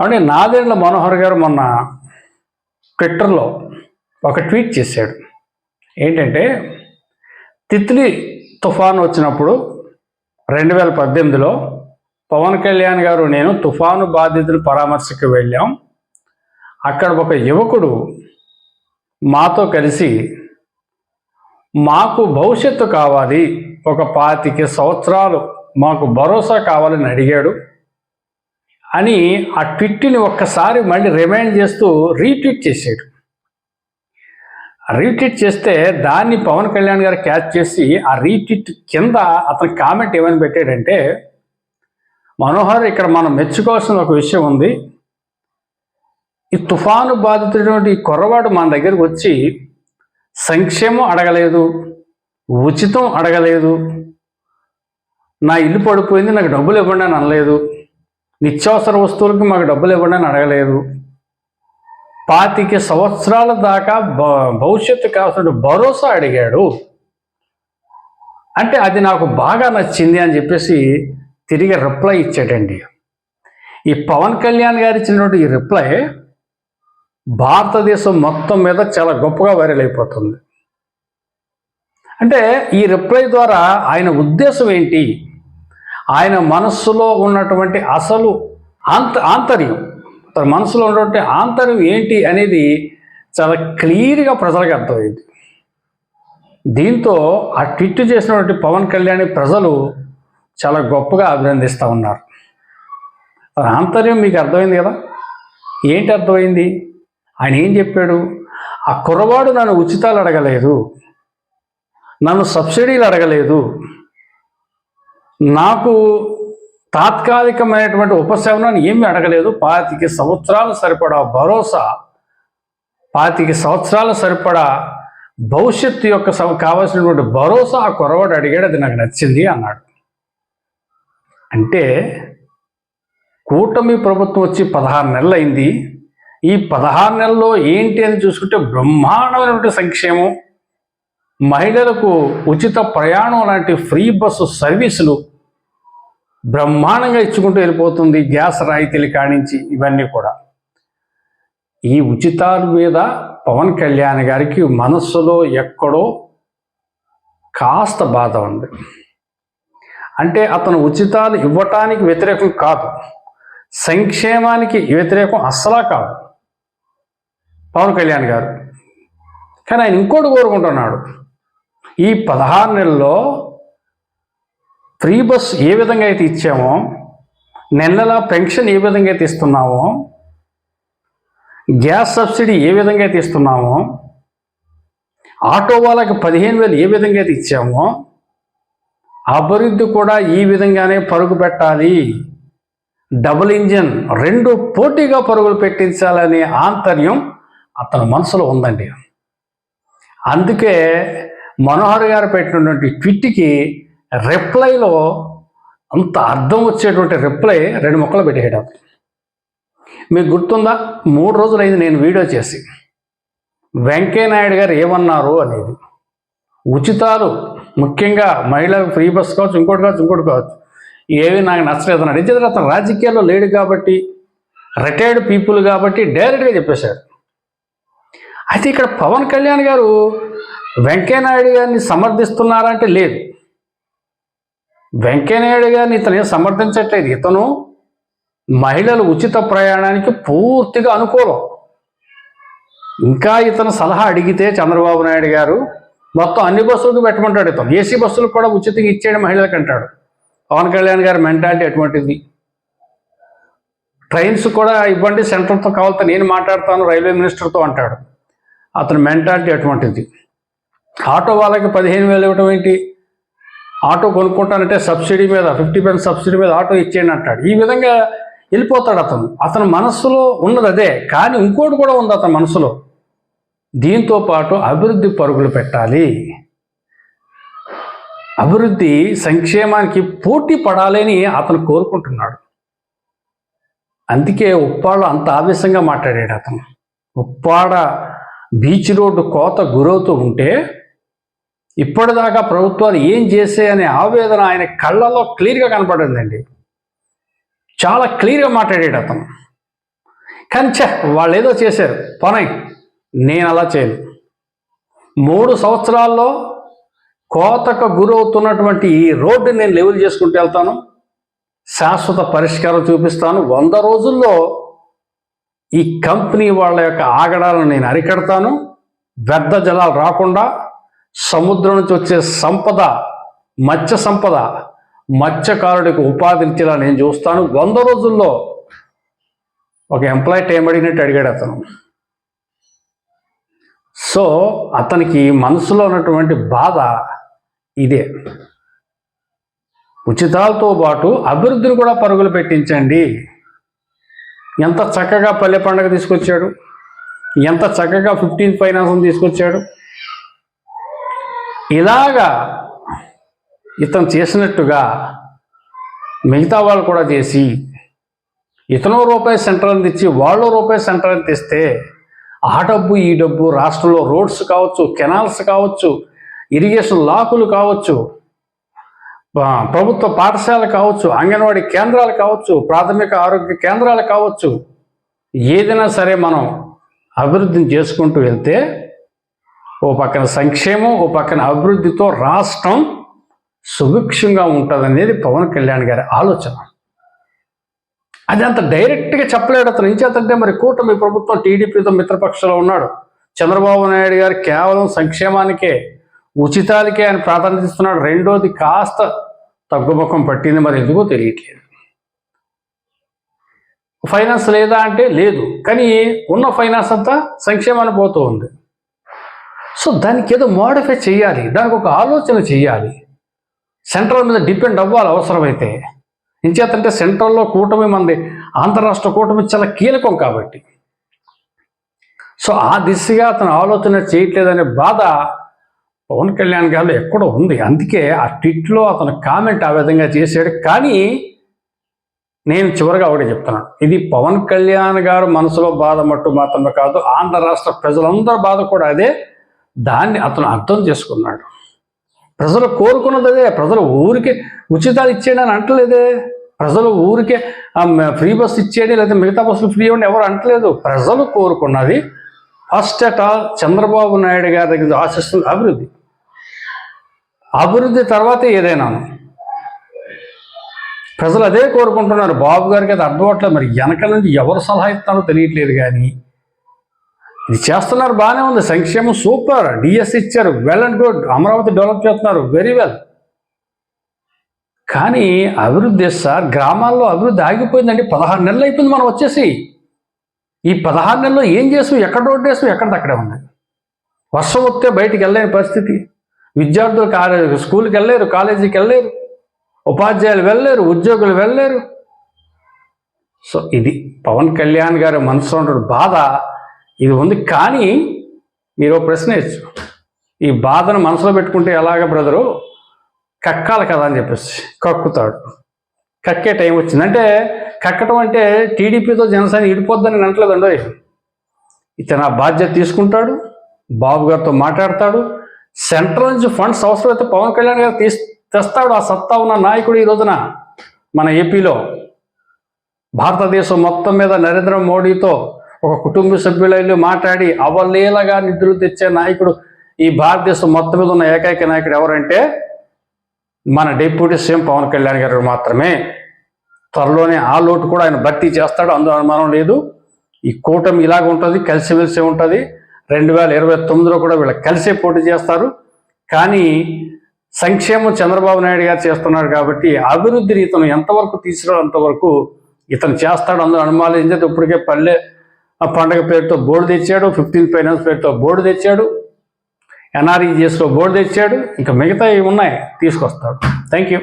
అంటే నాదేండ్ల మనోహర్ గారు మొన్న ట్విట్టర్లో ఒక ట్వీట్ చేశాడు. ఏంటంటే తిత్లీ తుఫాన్ వచ్చినప్పుడు రెండు వేల పద్దెనిమిదిలో పవన్ కళ్యాణ్ గారు నేను తుఫాను బాధితుల పరామర్శకు వెళ్ళాం. అక్కడ ఒక యువకుడు మాతో కలిసి మాకు భవిష్యత్తు కావాలి ఒక పాతిక సంవత్సరాలు మాకు భరోసా కావాలని అడిగాడు. అని ఆ ట్విట్ని ఒక్కసారి మళ్ళీ రిమైండ్ చేస్తూ రీట్వీట్ చేశాడు. రీట్వీట్ చేస్తే దాన్ని పవన్ కళ్యాణ్ గారు క్యాచ్ చేసి ఆ రీట్వీట్ కింద అతని కామెంట్ ఏమని పెట్టాడంటే మనోహర్ ఇక్కడ మనం మెచ్చుకోవాల్సిన ఒక విషయం ఉంది. ఈ తుఫాను బాధితుడైనటువంటి ఈ కుర్రవాడు మన దగ్గరకు వచ్చి సంక్షేమం అడగలేదు ఉచితం అడగలేదు. నా ఇల్లు పడిపోయింది నాకు డబ్బులు ఇవ్వండి అని అనలేదు. నిత్యావసర వస్తువులకు మాకు డబ్బులు ఇవ్వడానికి అడగలేదు. పాతిక సంవత్సరాల దాకా భవిష్యత్తు కావాల్సిన భరోసా అడిగాడు. అంటే అది నాకు బాగా నచ్చింది అని చెప్పేసి తిరిగి రిప్లై ఇచ్చాడండి. ఈ పవన్ కళ్యాణ్ గారు ఇచ్చినటువంటి ఈ రిప్లై భారతదేశం మొత్తం మీద చాలా గొప్పగా వైరల్ అయిపోతుంది. అంటే ఈ రిప్లై ద్వారా ఆయన ఉద్దేశం ఏంటి? ఆయన మనస్సులో ఉన్నటువంటి అసలు ఆంత ఆంతర్యం. తన మనసులో ఉన్నటువంటి ఆంతర్యం ఏంటి అనేది చాలా క్లియర్గా ప్రజలకు అర్థమైంది. దీంతో ఆ ట్విట్ చేసినటువంటి పవన్ కళ్యాణ్ ప్రజలు చాలా గొప్పగా అభినందిస్తూ ఉన్నారు. ఆ ఆంతర్యం మీకు అర్థమైంది కదా? ఏంటి అర్థమైంది? ఆయన ఏం చెప్పాడు? ఆ కుర్రవాడు నన్ను ఉచితాలు అడగలేదు. నన్ను సబ్సిడీలు అడగలేదు. నాకు తాత్కాలికమైనటువంటి ఉపశమనాన్ని ఏమీ అడగలేదు. పాతిక సంవత్సరాలు సరిపడా భరోసా పాతిక సంవత్సరాలు సరిపడా భవిష్యత్తు యొక్క సం- కావాల్సినటువంటి భరోసా ఆ కుర్రవాడు అడిగాడు. అది నాకు నచ్చింది అన్నాడు. అంటే కూటమి ప్రభుత్వం వచ్చి పదహారు నెలలు అయింది. ఈ పదహారు నెలల్లో ఏంటి అని చూసుకుంటే బ్రహ్మాండమైనటువంటి సంక్షేమం. మహిళలకు ఉచిత ప్రయాణం లాంటి ఫ్రీ బస్సు సర్వీసులు బ్రహ్మాండంగా ఇచ్చుకుంటూ వెళ్ళిపోతుంది గ్యాస్ రాయితీలు కానించి ఇవన్నీ కూడా. ఈ ఉచితాల మీద పవన్ కళ్యాణ్ గారికి మనస్సులో ఎక్కడో కాస్త బాధ ఉంది. అంటే అతను ఉచితాలు ఇవ్వటానికి వ్యతిరేకం కాదు. సంక్షేమానికి వ్యతిరేకం అస్సలా కాదు. పవన్ కళ్యాణ్ గారు. కానీ ఆయన ఇంకోటి కోరుకుంటున్నాడు. ఈ పదహారు నెలల్లో ఫ్రీ బస్ ఏ విధంగా అయితే ఇచ్చామో నెల పెన్షన్ ఏ విధంగా అయితే ఇస్తున్నామో గ్యాస్ సబ్సిడీ ఏ విధంగా అయితే ఇస్తున్నామో ఆటో వాళ్ళకి పదిహేను వేలు ఏ విధంగా అయితే ఇచ్చామో అభివృద్ధి కూడా ఈ విధంగానే పరుగు పెట్టాలి. డబుల్ ఇంజిన్ రెండు పోటీగా పరుగులు పెట్టించాలనే ఆంతర్యం అతని మనసులో ఉందండి. అందుకే మనోహర్ గారు పెట్టినటువంటి ట్విట్కి రిప్లైలో అంత అర్థం వచ్చేటువంటి రిప్లై రెండు మొక్కలు పెట్టేయడం మీకు గుర్తుందా? మూడు రోజులైంది నేను వీడియో చేసి. వెంకయ్యనాయుడు గారు ఏమన్నారు అనేది. ఉచితాలు ముఖ్యంగా మహిళలకు ఫ్రీ బస్ కావచ్చు ఇంకోటి కావచ్చు ఇంకోటి కావచ్చు. ఏవి నాకు నచ్చలేదు అని అడిగితే అతను రాజకీయాల్లో లేడు కాబట్టి రిటైర్డ్ పీపుల్ కాబట్టి డైరెక్ట్గా చెప్పేశాడు. అయితే ఇక్కడ పవన్ కళ్యాణ్ గారు వెంకయ్యనాయుడు గారిని సమర్థిస్తున్నారంటే లేదు. వెంకయ్యనాయుడు గారిని ఇతను సమర్థించట్లేదు. ఇతను మహిళలు ఉచిత ప్రయాణానికి పూర్తిగా అనుకూలం. ఇంకా ఇతను సలహా అడిగితే చంద్రబాబు నాయుడు గారు మొత్తం అన్ని బస్సులకు పెట్టమంటాడు ఇతను. ఏసీ బస్సులు కూడా ఉచితంగా ఇచ్చేయడం మహిళలకు అంటాడు. పవన్ కళ్యాణ్ గారి మెంటాలిటీ అటువంటిది ట్రైన్స్ కూడా ఇవ్వండి సెంట్రల్తో కావాలతో నేను మాట్లాడతాను రైల్వే మినిస్టర్తో అంటాడు. అతని మెంటాలిటీ అటువంటిది ఆటో వాళ్ళకి పదిహేను వేలు ఇవ్వడం ఏంటి? ఆటో కొనుక్కుంటానంటే సబ్సిడీ మీద ఫిఫ్టీ పర్సెంట్ సబ్సిడీ మీద ఆటో ఇచ్చేయండి అంటాడు. ఈ విధంగా వెళ్ళిపోతాడు అతను. అతని మనస్సులో ఉన్నది అదే కానీ ఇంకోటి కూడా ఉంది అతని మనసులో దీంతో పాటు అభివృద్ధి పరుగులు పెట్టాలి. అభివృద్ధి సంక్షేమానికి పోటీ పడాలని అతను కోరుకుంటున్నాడు. అందుకే ఉప్పాడ అంత ఆవేశంగా మాట్లాడాడు అతను. ఉప్పాడ బీచ్ రోడ్డు కోత గురవుతూ ఉంటే ఇప్పటిదాకా ప్రభుత్వాలు ఏం చేసే అనే ఆవేదన ఆయన కళ్ళల్లో క్లియర్గా కనపడిందండి. చాలా క్లియర్గా మాట్లాడాడు అతను. కానీ వాళ్ళు ఏదో చేశారు. పనై నేను అలా చేయను. మూడు సంవత్సరాల్లో కోతకు గురవుతున్నటువంటి ఈ రోడ్డు నేను లెవెల్ చేసుకుంటూ వెళ్తాను. శాశ్వత పరిష్కారం చూపిస్తాను. వంద రోజుల్లో ఈ కంపెనీ వాళ్ళ యొక్క ఆగడాలను నేను అరికడతాను. వ్యర్థ జలాలు రాకుండా సముద్రం నుంచి వచ్చే సంపద మత్స్య సంపద మత్స్యకారుడికి ఉపాధి ఇచ్చేలా నేను చూస్తాను. వంద రోజుల్లో ఒక ఎంప్లాయ్ టైం అడిగినట్టు అడిగాడు అతను. సో అతనికి మనసులో ఉన్నటువంటి బాధ ఇదే. ఉచితాలతో పాటు అభివృద్ధిని కూడా పరుగులు పెట్టించండి. ఎంత చక్కగా పల్లె పండుగ తీసుకొచ్చాడు ఎంత చక్కగా ఫిఫ్టీన్ ఫైనాన్స్ తీసుకొచ్చాడు ఇలాగా ఇతను చేసినట్టుగా మిగతా వాళ్ళు కూడా చేసి ఇతను రూపాయి సెంట్రల్ తెచ్చి వాళ్ళు రూపాయి సెంట్రల్ తెస్తే ఆ డబ్బు ఈ డబ్బు రాష్ట్రంలో రోడ్స్ కావచ్చు కెనాల్స్ కావచ్చు ఇరిగేషన్ లాకులు కావచ్చు ప్రభుత్వ పాఠశాల కావచ్చు అంగన్వాడీ కేంద్రాలు కావచ్చు ప్రాథమిక ఆరోగ్య కేంద్రాలు కావచ్చు ఏదైనా సరే మనం అభివృద్ధిని చేసుకుంటూ వెళ్తే ఓ పక్కన సంక్షేమం ఓ పక్కన అభివృద్ధితో రాష్ట్రం సుభిక్షంగా ఉంటుందనేది పవన్ కళ్యాణ్ గారి ఆలోచన. అది అంత డైరెక్ట్గా చెప్పలేడు అతను. ఏం చేతంటే మరి కూటమి ప్రభుత్వం టీడీపీతో మిత్రపక్షంలో ఉన్నాడు. చంద్రబాబు నాయుడు గారు కేవలం సంక్షేమానికే ఉచితాలకే ఆయన ప్రాధాన్యత ఇస్తున్నాడు. రెండోది కాస్త తగ్గుముఖం పట్టింది మరి ఎందుకో తెలియట్లేదు. ఫైనాన్స్ లేదా అంటే లేదు. కానీ ఉన్న ఫైనాన్స్ అంతా సంక్షేమాన్ని పోతూ ఉంది. సో దానికి ఏదో మోడిఫై చేయాలి దానికి ఒక ఆలోచన చేయాలి. సెంట్రల్ మీద డిపెండ్ అవ్వాలి అవసరమైతే. ఇంచేతంటే సెంట్రల్లో కూటమి మంది ఆంధ్రరాష్ట్ర కూటమి చాలా కీలకం కాబట్టి. సో ఆ దిశగా అతను ఆలోచన చేయట్లేదనే బాధ పవన్ కళ్యాణ్ గారిలో ఎక్కడో ఉంది. అందుకే ఆ ట్విట్లో అతను కామెంట్ ఆ విధంగా చేశాడు. కానీ నేను చివరిగా ఒకటి చెప్తున్నాను. ఇది పవన్ కళ్యాణ్ గారు మనసులో బాధ మట్టు మాత్రమే కాదు ఆంధ్ర రాష్ట్ర ప్రజలందరూ బాధ కూడా అదే. దాన్ని అతను అర్థం చేసుకున్నాడు. ప్రజలు కోరుకున్నది అదే ప్రజలు ఊరికే ఉచితాలు ఇచ్చేయండి అని అంటలేదే. ప్రజలు ఊరికే ఫ్రీ బస్ ఇచ్చేయండి లేదా మిగతా బస్సులు ఫ్రీ ఇవ్వండి ఎవరు అంటలేదు. ప్రజలు కోరుకున్నది first at all Chandrababu Naidu గారి దగ్గర ఆశిస్తుంది అభివృద్ధి. అభివృద్ధి తర్వాతే ఏదైనా. ప్రజలు అదే కోరుకుంటున్నారు. బాబు గారికి అది అర్థం అవట్లేదు మరి వెనక నుంచి ఎవరు సలహా ఇస్తారో తెలియట్లేదు కానీ ఇది చేస్తున్నారు బాగానే ఉంది. సంక్షేమం సూపర్. డిఎస్ ఇచ్చారు. Well and good. Amaravati develop చేస్తున్నారు. Very well. కానీ అభివృద్ధి సార్ గ్రామాల్లో అభివృద్ధి ఆగిపోయిందండి. పదహారు నెలలు అయిపోయింది మనం వచ్చేసి. ఈ పదహారు నెలల్లో ఏం చేసాం? ఎక్కడ రోడ్డు వేసాం? ఎక్కడిదక్కడే ఉన్నాయి ఉంది. వర్షం వస్తే బయటికి వెళ్ళలేని పరిస్థితి. విద్యార్థులు కాలేజ్ స్కూల్కి వెళ్ళలేరు కాలేజీకి వెళ్ళలేరు. ఉపాధ్యాయులు వెళ్ళలేరు ఉద్యోగులు వెళ్ళలేరు. సో ఇది పవన్ కళ్యాణ్ గారి మనసులో బాధ. ఇది ఉంది. కానీ మీరు ప్రశ్న ఇచ్చు ఈ బాధను మనసులో పెట్టుకుంటే ఎలాగ బ్రదరు? కక్కాలి కదా అని చెప్పేసి. కక్కుతాడు. కక్కే టైం వచ్చింది. అంటే కక్కటం అంటే టీడీపీతో జనసేన ఇడిపోద్దని అనట్లేదండి ఇతను ఆ బాధ్యత తీసుకుంటాడు. బాబు గారితో మాట్లాడతాడు. సెంట్రల్ నుంచి ఫండ్స్ అవసరమైతే పవన్ కళ్యాణ్ గారు తీస్ తెస్తాడు. ఆ సత్తా ఉన్న నాయకుడు ఈ రోజున మన ఏపీలో. భారతదేశం మొత్తం మీద నరేంద్ర మోడీతో ఒక కుటుంబ సభ్యులైన మాట్లాడి అవలీలగా నిధులు తెచ్చే నాయకుడు ఈ భారతదేశం మొత్తం మీద ఉన్న ఏకైక నాయకుడు ఎవరంటే మన డిప్యూటీ సీఎం పవన్ కళ్యాణ్ గారు మాత్రమే. త్వరలోనే ఆ లోటు కూడా ఆయన భర్తీ చేస్తాడు అందులో అనుమానం లేదు. ఈ కూటమి ఇలాగ ఉంటుంది కలిసిమెలిసి ఉంటుంది. రెండు వేల ఇరవై తొమ్మిదిలో కూడా వీళ్ళు కలిసే పోటీ చేస్తారు. కానీ సంక్షేమం చంద్రబాబు నాయుడు గారు చేస్తున్నారు కాబట్టి అభివృద్ధిని ఇతను ఎంతవరకు తీసుకురావడం అంతవరకు ఇతను చేస్తాడు అందులో అనుమానం ఏం చేస్తే ఇప్పటికే పల్లె ఆ పండగ పేరుతో బోర్డు తెచ్చాడు ఫిఫ్టీన్ ఫైనాన్స్ పేరుతో బోర్డు తెచ్చాడు ఎన్ఆర్ఈజీఎస్లో బోర్డు తెచ్చాడు ఇంకా మిగతా ఉన్నాయి తీసుకొస్తాడు. Thank you